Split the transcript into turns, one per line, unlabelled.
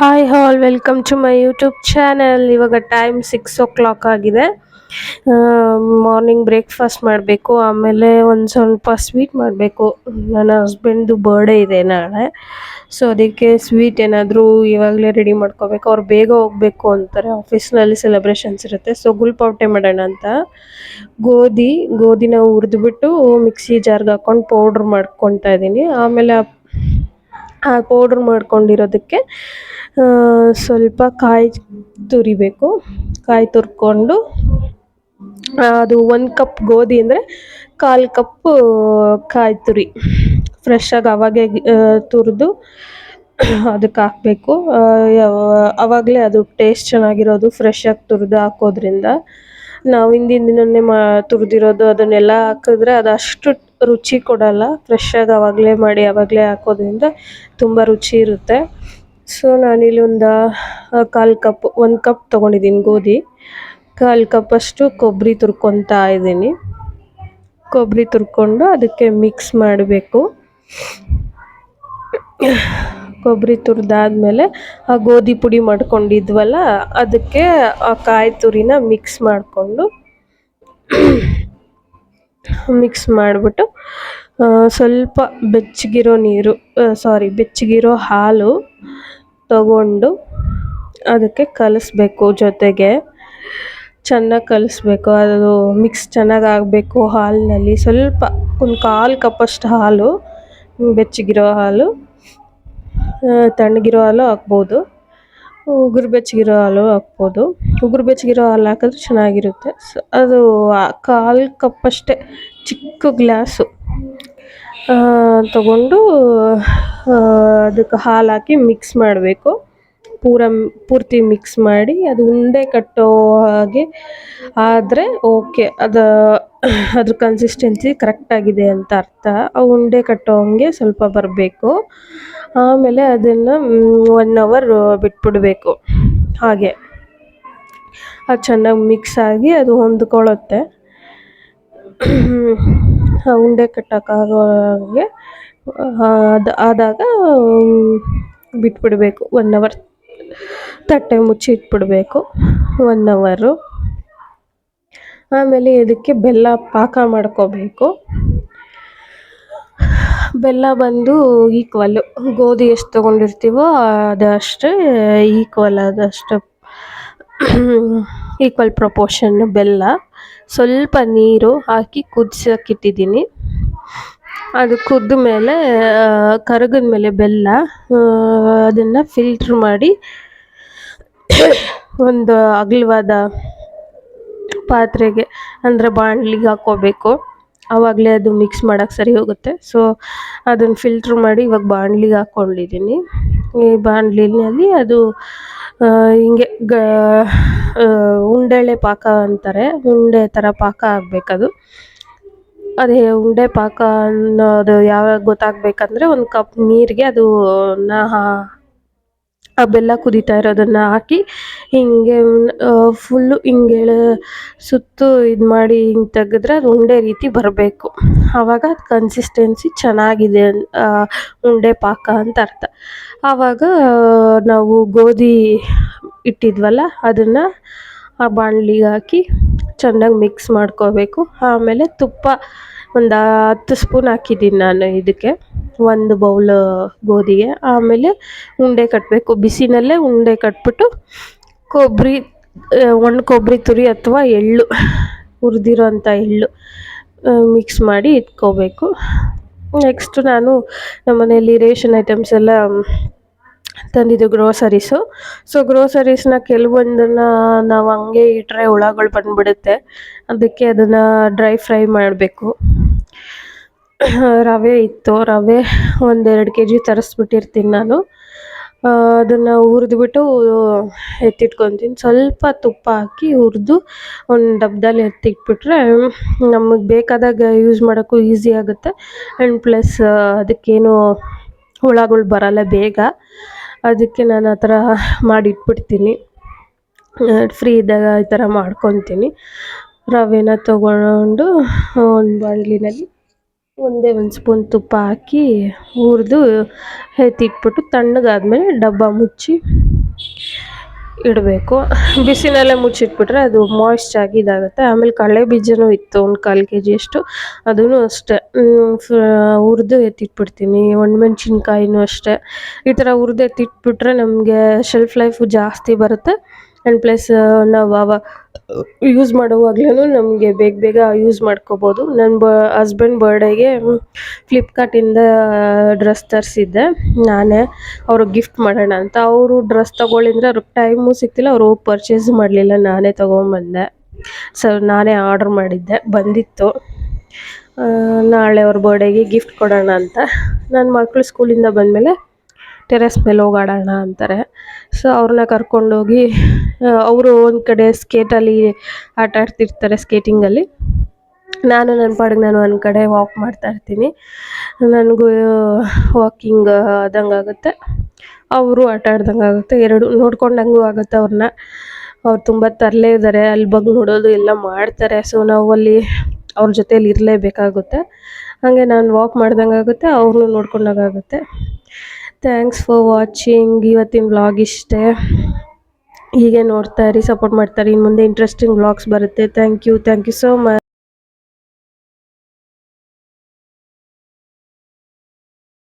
Hi all welcome to my YouTube channel ಇವಾಗ time six o'clock ಆಗಿದೆ morning breakfast ಮಾಡಬೇಕು, ಆಮೇಲೆ ಒಂದು ಸ್ವಲ್ಪ ಸ್ವೀಟ್ ಮಾಡಬೇಕು. ನನ್ನ ಹಸ್ಬೆಂಡ್ದು ಬರ್ಡೇ ಇದೆ ನಾಳೆ. ಸೊ ಅದಕ್ಕೆ ಸ್ವೀಟ್ ಏನಾದರೂ ಇವಾಗಲೇ ರೆಡಿ ಮಾಡ್ಕೋಬೇಕು. ಅವ್ರು ಬೇಗ ಹೋಗಬೇಕು ಅಂತಾರೆ. ಆಫೀಸ್ನಲ್ಲಿ ಸೆಲೆಬ್ರೇಷನ್ಸ್ ಇರುತ್ತೆ. ಸೊ ಗುಲ್ಪಾವಟೆ ಮಾಡೋಣ ಅಂತ. ಗೋಧಿ, ಗೋಧಿನ ಹುರಿದ್ಬಿಟ್ಟು ಮಿಕ್ಸಿ ಜಾರ್ಗೆ ಹಾಕ್ಕೊಂಡು ಪೌಡ್ರ್ ಮಾಡ್ಕೊತಾ ಇದ್ದೀನಿ. ಆಮೇಲೆ ಪೌಡ್ರ್ ಮಾಡ್ಕೊಂಡಿರೋದಕ್ಕೆ ಆ, ಸ್ವಲ್ಪ ಕಾಯಿ ತುರಿಬೇಕು. ಕಾಯಿ ತುರ್ಕೊಂಡು ಅದು ಒಂದು ಕಪ್ ಗೋಧಿ ಅಂದರೆ ಕಾಲು ಕಪ್ಪು ಕಾಯಿ ತುರಿ. ಫ್ರೆಶ್ಶಾಗಿ ಅವಾಗೇ ತುರಿದು ಅದಕ್ಕೆ ಹಾಕಬೇಕು. ಆವಾಗಲೇ ಅದು ಟೇಸ್ಟ್ ಚೆನ್ನಾಗಿರೋದು ಫ್ರೆಶ್ಶಾಗಿ ತುರಿದು ಹಾಕೋದ್ರಿಂದ. ನಾವು ಹಿಂದಿನ ದಿನವೇ ಮಾ ತುರಿದಿರೋದು ಅದನ್ನೆಲ್ಲ ಹಾಕಿದ್ರೆ ಅದು ಅಷ್ಟು ರುಚಿ ಕೊಡಲ್ಲ ಫ್ರೆಶ್ಶಾಗಿ ಆವಾಗಲೇ ಮಾಡಿ ಆವಾಗಲೇ ಹಾಕೋದ್ರಿಂದ ತುಂಬ ರುಚಿ ಇರುತ್ತೆ. ಸೊ ನಾನಿಲ್ಲಿ ಒಂದು ಕಾಲು ಕಪ್, ಒಂದು ಕಪ್ ತೊಗೊಂಡಿದ್ದೀನಿ ಗೋಧಿ. ಕಾಲು ಕಪ್ಪಷ್ಟು ಕೊಬ್ಬರಿ ತುರ್ಕೊತಾ ಇದ್ದೀನಿ. ಕೊಬ್ಬರಿ ತುರ್ಕೊಂಡು ಅದಕ್ಕೆ ಮಿಕ್ಸ್ ಮಾಡಬೇಕು. ಕೊಬ್ಬರಿ ತುರಿದಾದ್ಮೇಲೆ ಆ ಗೋಧಿ ಪುಡಿ ಮಾಡ್ಕೊಂಡಿದ್ವಲ್ಲ, ಅದಕ್ಕೆ ಆ ಕಾಯಿ ತುರಿನ ಮಿಕ್ಸ್ ಮಾಡಿಕೊಂಡು ಮಿಕ್ಸ್ ಮಾಡಿಬಿಟ್ಟು ಸ್ವಲ್ಪ ಬೆಚ್ಚಗಿರೋ ನೀರು ಸಾರಿ ಬೆಚ್ಚಗಿರೋ ಹಾಲು ತಗೊಂಡು ಅದಕ್ಕೆ ಕಲಿಸ್ಬೇಕು ಜೊತೆಗೆ. ಚೆನ್ನಾಗಿ ಕಲಿಸ್ಬೇಕು, ಅದು ಮಿಕ್ಸ್ ಚೆನ್ನಾಗಿ ಆಗಬೇಕು ಹಾಲಿನಲ್ಲಿ. ಸ್ವಲ್ಪ ಒಂದು ಕಾಲು ಕಪ್ಪಷ್ಟು ಹಾಲು, ಬೆಚ್ಚಗಿರೋ ಹಾಲು ತಣ್ಣಗಿರೋ ಹಾಲು ಹಾಕ್ಬೋದು. ಉಗುರು ಬೆಚ್ಚಗಿರೋ ಹಾಲು ಹಾಕ್ಬೋದು. ಉಗುರು ಬೆಚ್ಚಗಿರೋ ಹಾಲು ಹಾಕಿದ್ರೆ ಚೆನ್ನಾಗಿರುತ್ತೆ. ಸೊ ಅದು ಕಾಲು ಕಪ್ಪಷ್ಟೇ ಚಿಕ್ಕ ಗ್ಲಾಸು. ತಗೊಂಡು ಅದಕ್ಕೆ ಹಾಲು ಹಾಕಿ ಮಿಕ್ಸ್ ಮಾಡಬೇಕು. ಪೂರ, ಪೂರ್ತಿ ಮಿಕ್ಸ್ ಮಾಡಿ, ಅದು ಉಂಡೆ ಕಟ್ಟೋ ಹಾಗೆ ಆದರೆ ಓಕೆ ಅದು ಅದ್ರ ಕನ್ಸಿಸ್ಟೆನ್ಸಿ ಕರೆಕ್ಟಾಗಿದೆ ಅಂತ ಅರ್ಥ. ಆ ಉಂಡೆ ಕಟ್ಟೋ ಹಂಗೆ ಸ್ವಲ್ಪ ಬರಬೇಕು. ಆಮೇಲೆ ಅದನ್ನು ಒನ್ ಅವರ್ ಬಿಟ್ಬಿಡಬೇಕು. ಹಾಗೆ. ಅದು ಚೆನ್ನಾಗಿ ಮಿಕ್ಸ್ ಆಗಿ ಅದು ಹೊಂದ್ಕೊಳ್ಳುತ್ತೆ. ಆ ಉಂಡೆ ಕಟ್ಟೋಕ್ಕಾಗೋ ಹಾಗೆ ಅದು, ಆದಾಗ ಬಿಟ್ಬಿಡಬೇಕು. ಒನ್ ಅವರ್ ತಟ್ಟೆ ಮುಚ್ಚಿ ಇಟ್ಬಿಡಬೇಕು. ಒನ್ ಅವರು ಆಮೇಲೆ ಇದಕ್ಕೆ ಬೆಲ್ಲ ಪಾಕ ಮಾಡ್ಕೋಬೇಕು. ಬೆಲ್ಲ ಬಂದು ಈಕ್ವಲ್, ಗೋಧಿ ಎಷ್ಟು ತೊಗೊಂಡಿರ್ತೀವೋ ಅದಷ್ಟೇ ಈಕ್ವಲ್ ಆದಷ್ಟು ಈಕ್ವಲ್ ಪ್ರಪೋರ್ಷನ್ ಬೆಲ್ಲ. ಸ್ವಲ್ಪ ನೀರು ಹಾಕಿ ಕುದಿಸೋಕ್ಕಿಟ್ಟಿದ್ದೀನಿ. ಅದು ಕುದ್ದ ಮೇಲೆ ಕರಗಿದ ಮೇಲೆ ಬೆಲ್ಲ ಅದನ್ನು ಫಿಲ್ಟ್ರ್ ಮಾಡಿ, ಒಂದು ಅಗಲವಾದ ಪಾತ್ರೆಗೆ ಅಂದರೆ ಬಾಣಲಿಗೆ ಹಾಕ್ಕೋಬೇಕು. ಆವಾಗಲೇ ಅದು ಮಿಕ್ಸ್ ಮಾಡೋಕ್ಕೆ ಸರಿ ಹೋಗುತ್ತೆ. ಸೊ ಅದನ್ನು ಫಿಲ್ಟ್ರ್ ಮಾಡಿ ಇವಾಗ ಬಾಣಲಿಗೆ ಹಾಕ್ಕೊಂಡಿದ್ದೀನಿ ಈ ಬಾಣಲಿನಲ್ಲಿ ಅದು ಹಿಂಗೆ ಗ ಉಂಡೆಳೆ ಪಾಕ ಅಂತಾರೆ. ಉಂಡೆ ಥರ ಪಾಕ ಆಗಬೇಕದು. ಅದೇ ಉಂಡೆ ಪಾಕ ಅನ್ನೋದು ಯಾವಾಗ ಗೊತ್ತಾಗಬೇಕಂದ್ರೆ ಒಂದು ಕಪ್ ನೀರಿಗೆ ಅದು ನಾ ಆ ಬೆಲ್ಲ ಕುದೀತಾ ಇರೋದನ್ನು ಹಾಕಿ ಹಿಂಗೆ ಫುಲ್ಲು ಹಿಂಗೆ ಸುತ್ತು ಇದು ಮಾಡಿ ಹಿಂಗೆ ತೆಗೆದ್ರೆ ಅದು ಉಂಡೆ ರೀತಿ ಬರಬೇಕು. ಆವಾಗ ಅದು ಕನ್ಸಿಸ್ಟೆನ್ಸಿ ಚೆನ್ನಾಗಿದೆ ಉಂಡೆ ಪಾಕ ಅಂತ ಅರ್ಥ. ಆವಾಗ ನಾವು ಗೋಧಿ ಇಟ್ಟಿದ್ವಲ್ಲ, ಅದನ್ನು ಆ ಬಾಣಲಿಗೆ ಹಾಕಿ ಚೆನ್ನಾಗಿ ಮಿಕ್ಸ್ ಮಾಡ್ಕೋಬೇಕು. ಆಮೇಲೆ ತುಪ್ಪ ಒಂದು ಹತ್ತು ಸ್ಪೂನ್ ಹಾಕಿದ್ದೀನಿ ನಾನು ಇದಕ್ಕೆ. ಒಂದು ಬೌಲ್ ಗೋಧಿಗೆ. ಆಮೇಲೆ ಉಂಡೆ ಕಟ್ಟಬೇಕು ಬಿಸಿನಲ್ಲೇ ಉಂಡೆ ಕಟ್ಬಿಟ್ಟು ಕೊಬ್ಬರಿ ಒಣ ಕೊಬ್ಬರಿ ತುರಿ ಅಥವಾ ಎಳ್ಳು, ಹುರಿದಿರೋಂಥ ಎಳ್ಳು ಮಿಕ್ಸ್ ಮಾಡಿ ಇಟ್ಕೋಬೇಕು. ನೆಕ್ಸ್ಟು ನಾನು ನಮ್ಮ ಮನೆಯಲ್ಲಿ ರೇಷನ್ ಐಟಮ್ಸ್ ಎಲ್ಲ ತಂದಿದ್ದು ಗ್ರೋಸರೀಸು ಸೊ ಗ್ರೋಸರೀಸ್ನ ಕೆಲವೊಂದನ್ನು ನಾವು ಹಂಗೆ ಇಟ್ಟರೆ ಹುಳಗಳು ಬಂದುಬಿಡುತ್ತೆ. ಅದಕ್ಕೆ ಅದನ್ನು ಡ್ರೈ ಫ್ರೈ ಮಾಡಬೇಕು. ರವೆ ಇತ್ತು. ರವೆ ಒಂದೆರಡು ಕೆ ಜಿ ತರಿಸ್ಬಿಟ್ಟಿರ್ತೀನಿ ನಾನು. ಅದನ್ನು ಹುರಿದ್ಬಿಟ್ಟು ಎತ್ತಿಟ್ಕೊತೀನಿ. ಸ್ವಲ್ಪ ತುಪ್ಪ ಹಾಕಿ ಹುರಿದು ಒಂದು ಡಬ್ಬದಲ್ಲಿ ಎತ್ತಿಟ್ಬಿಟ್ರೆ ನಮಗೆ ಬೇಕಾದಾಗ ಯೂಸ್ ಮಾಡೋಕ್ಕೂ ಈಸಿ ಆಗುತ್ತೆ. ಆ್ಯಂಡ್ ಪ್ಲಸ್ ಅದಕ್ಕೇನು ಹುಳಗಳು ಬರಲ್ಲ ಬೇಗ. ಅದಕ್ಕೆ ನಾನು ಆ ಥರ ಮಾಡಿಟ್ಬಿಡ್ತೀನಿ. ಫ್ರೀ ಇದ್ದಾಗ ಈ ಥರ ಮಾಡ್ಕೊತೀನಿ. ರವೆನ ತೊಗೊಂಡು ಒಂದು ಬಾಣಲಿನಲ್ಲಿ ಒಂದೇ ಒಂದು ಸ್ಪೂನ್ ತುಪ್ಪ ಹಾಕಿ ಹುರಿದು ಎತ್ತಿಟ್ಬಿಟ್ಟು ತಣ್ಣಗಾದ್ಮೇಲೆ ಡಬ್ಬ ಮುಚ್ಚಿ ಇಡಬೇಕು. ಬಿಸಿನಲ್ಲೇ ಮುಚ್ಚಿಟ್ಬಿಟ್ರೆ ಅದು ಮಾಯ್ಸ್ಟ್ ಆಗಿ ಇದಾಗುತ್ತೆ. ಆಮೇಲೆ ಕಡಲೆ ಬೀಜನೂ ಇತ್ತು, ಒಂದು ಕಾಲು ಕೆ ಜಿಯಷ್ಟು ಅದೂ ಅಷ್ಟೇ. ಹುರಿದು ಎತ್ತಿಟ್ಬಿಡ್ತೀನಿ. ಒಣಮೆಣ್ಸಿನ್ಕಾಯಿನೂ ಅಷ್ಟೇ. ಈ ಥರ ಹುರಿದು ಎತ್ತಿಟ್ಬಿಟ್ರೆ ನಮಗೆ ಶೆಲ್ಫ್ ಲೈಫು ಜಾಸ್ತಿ ಬರುತ್ತೆ. ಆ್ಯಂಡ್ ಪ್ಲಸ್ ನಾವು ಅವ ಯೂಸ್ ಮಾಡುವಾಗ್ಲೂ ನಮಗೆ ಬೇಗ ಬೇಗ ಯೂಸ್ ಮಾಡ್ಕೋಬೋದು. ನನ್ನ ಬ ಹಸ್ಬೆಂಡ್ ಬರ್ಡೇಗೆ ಫ್ಲಿಪ್ಕಾರ್ಟಿಂದ ಡ್ರೆಸ್ ತರಿಸಿದ್ದೆ. ನಾನೇ ಅವ್ರಿಗೆ ಗಿಫ್ಟ್ ಮಾಡೋಣ ಅಂತ. ಅವರು ಡ್ರೆಸ್ ತೊಗೊಳಿದ್ರೆ ಅವ್ರಿಗೆ ಟೈಮು ಸಿಗ್ತಿಲ್ಲ. ಅವರು ಪರ್ಚೇಸ್ ಮಾಡಲಿಲ್ಲ. ನಾನೇ ತೊಗೊಂಬಂದೆ. ಸೊ ನಾನೇ ಆರ್ಡ್ರ್ ಮಾಡಿದ್ದೆ. ಬಂದಿತ್ತು. ನಾಳೆ ಅವ್ರ ಬರ್ಡೇಗೆ ಗಿಫ್ಟ್ ಕೊಡೋಣ ಅಂತ. ನನ್ನ ಮಕ್ಕಳು ಸ್ಕೂಲಿಂದ ಬಂದಮೇಲೆ ಟೆರೆಸ್ ಮೇಲೆ ಹೋಗಾಡೋಣ ಅಂತಾರೆ. ಸೊ ಅವ್ರನ್ನ ಕರ್ಕೊಂಡೋಗಿ ಅವರು ಒಂದು ಕಡೆ ಸ್ಕೇಟಲ್ಲಿ ಆಟ ಆಡ್ತಿರ್ತಾರೆ ಸ್ಕೇಟಿಂಗಲ್ಲಿ ನಾನು ನನ್ನ ಪಾಡಿಗೆ ನಾನು ಒಂದು ಕಡೆ ವಾಕ್ ಮಾಡ್ತಾ ಇರ್ತೀನಿ. ನನಗೂ ವಾಕಿಂಗ್ ಆದಂಗೆ ಆಗುತ್ತೆ. ಅವರು ಆಟ ಆಡ್ದಂಗೆ ಆಗುತ್ತೆ. ಎರಡು ನೋಡ್ಕೊಂಡಂಗೂ ಆಗುತ್ತೆ ಅವ್ರನ್ನ ಅವ್ರು ತುಂಬ ತರಲೇ ಇದ್ದಾರೆ ಅಲ್ಲಿ ಬಗ್ಗೆ ನೋಡೋದು ಎಲ್ಲ ಮಾಡ್ತಾರೆ. ಸೊ ನಾವು ಅಲ್ಲಿ ಅವ್ರ ಜೊತೇಲಿ ಇರಲೇಬೇಕಾಗುತ್ತೆ. ಹಾಗೆ ನಾನು ವಾಕ್ ಮಾಡ್ದಂಗೆ ಆಗುತ್ತೆ ಅವ್ರನ್ನೂ ನೋಡ್ಕೊಂಡಾಗುತ್ತೆ ಥ್ಯಾಂಕ್ಸ್ ಫಾರ್ ವಾಚಿಂಗ್ ಇವತ್ತಿನ ವ್ಲಾಗ್ ಇಷ್ಟೇ. ಹೀಗೆ ನೋಡ್ತಾ ಇರಿ ಸಪೋರ್ಟ್ ಮಾಡ್ತಾ ಇರಿ. ಇನ್ನು ಮುಂದೆ ಇಂಟ್ರೆಸ್ಟಿಂಗ್ ವ್ಲಾಗ್ಸ್ ಬರುತ್ತೆ. Thank you thank you so much